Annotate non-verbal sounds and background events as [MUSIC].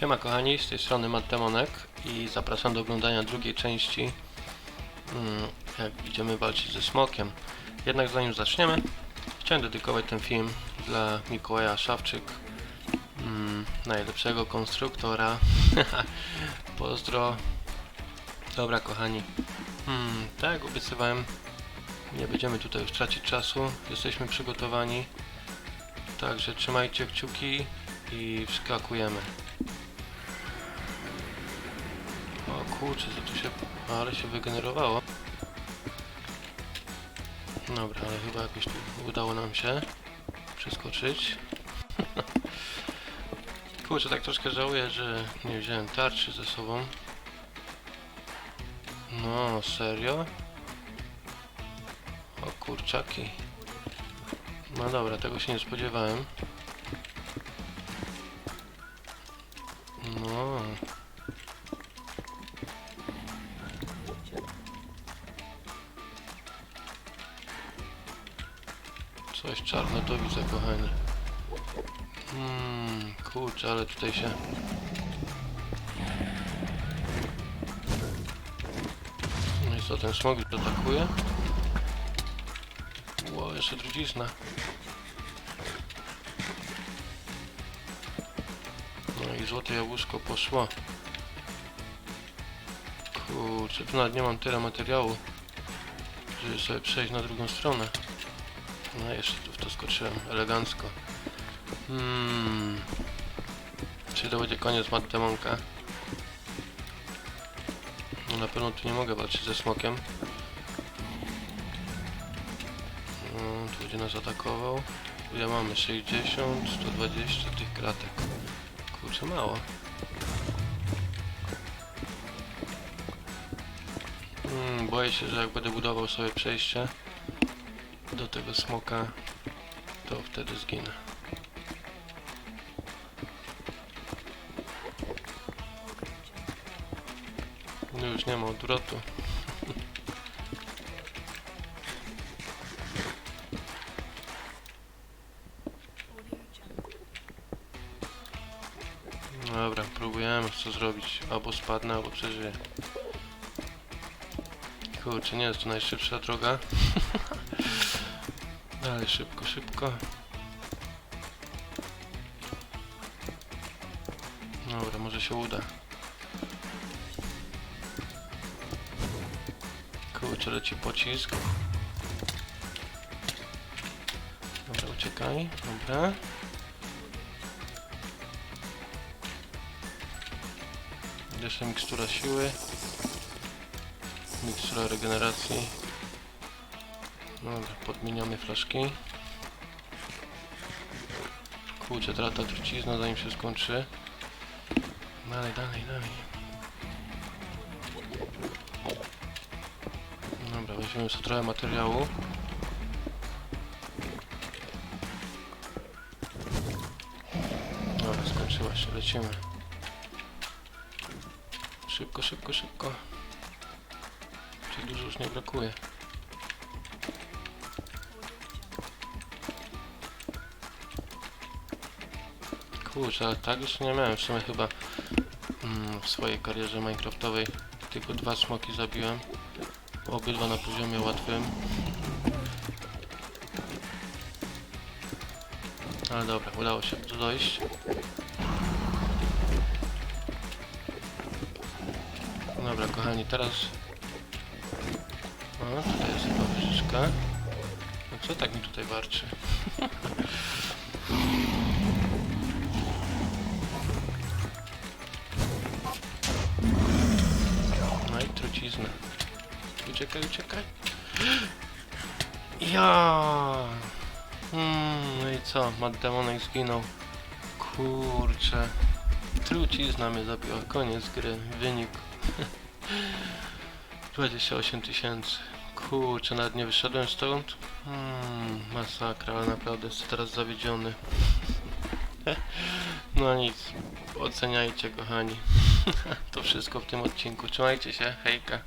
Siema kochani, z tej strony Matt Demonek i zapraszam do oglądania drugiej części mm, jak idziemy walczyć ze smokiem. Jednak zanim zaczniemy, chciałem dedykować ten film dla Mikołaja Szawczyk, mm, najlepszego konstruktora. [LAUGHS] Pozdro. Dobra kochani, mm, tak jak obiecywałem, nie będziemy tutaj już tracić czasu, jesteśmy przygotowani. Także trzymajcie kciuki i wskakujemy. Kurczę, co tu się... Ale się wygenerowało. Dobra, ale chyba jakoś tu udało nam się przeskoczyć. [LAUGHS] kurczę, tak troszkę żałuję, że nie wziąłem tarczy ze sobą. No, serio? O kurczaki. No dobra, tego się nie spodziewałem. Coś czarno to widzę, kochani. Hmm, kurczę, ale tutaj się... No i co, ten smog atakuje? Ło, jeszcze trucizna. No i złote jabłuszko poszło. Kurczę, tu nawet nie mam tyle materiału, żeby sobie przejść na drugą stronę. No jeszcze tu w to skoczyłem, elegancko. Hmm. Czy to będzie koniec Mattemonka? No na pewno tu nie mogę walczyć ze smokiem. No, tu będzie nas atakował. Ile mamy? 60, 120 tych kratek. Kurczę, mało. Hmm, boję się, że jak będę budował sobie przejście do tego smoka, to wtedy zginę. No już nie ma odwrotu. Dobra, próbujemy co zrobić. Albo spadnę, albo przeżyję. Kurczę, nie jest to najszybsza droga. [LAUGHS] Dalej szybko, szybko. Dobra, może się uda. Kurczę, leci pocisk. Dobra, uciekaj. Dobra. Jeszcze mikstura siły. Mikstura regeneracji. Dobra, podmieniamy flaszki. Kurczę, trata trucizna zanim się skończy. Dalej, dalej, dalej. Dobra, weźmiemy sobie trochę materiału. Dobra, skończyła się, lecimy. Szybko, szybko, szybko. Czyli dużo już nie brakuje. Kurczę, ale tak już nie miałem. W sumie chyba mm, w swojej karierze minecraftowej tylko dwa smoki zabiłem. Obydwa na poziomie łatwym. Ale dobra, udało się tu dojść. Dobra, kochani, teraz... O, tutaj jest chyba wyżyczka. No co tak mi tutaj warczy? [LAUGHS] I trucizna. Uciekaj, uciekaj. Ja. Hmm, no i co? Matt Demonek zginął. Kurczę. Trucizna mnie zabiła. Koniec gry. Wynik. [LAUGHS] 28 tysięcy. Kurczę, nawet nie wyszedłem stąd. Hmm, masakra, ale naprawdę jestem teraz zawiedziony. [LAUGHS] No nic, oceniajcie kochani. [LAUGHS] To wszystko w tym odcinku. Trzymajcie się, hejka.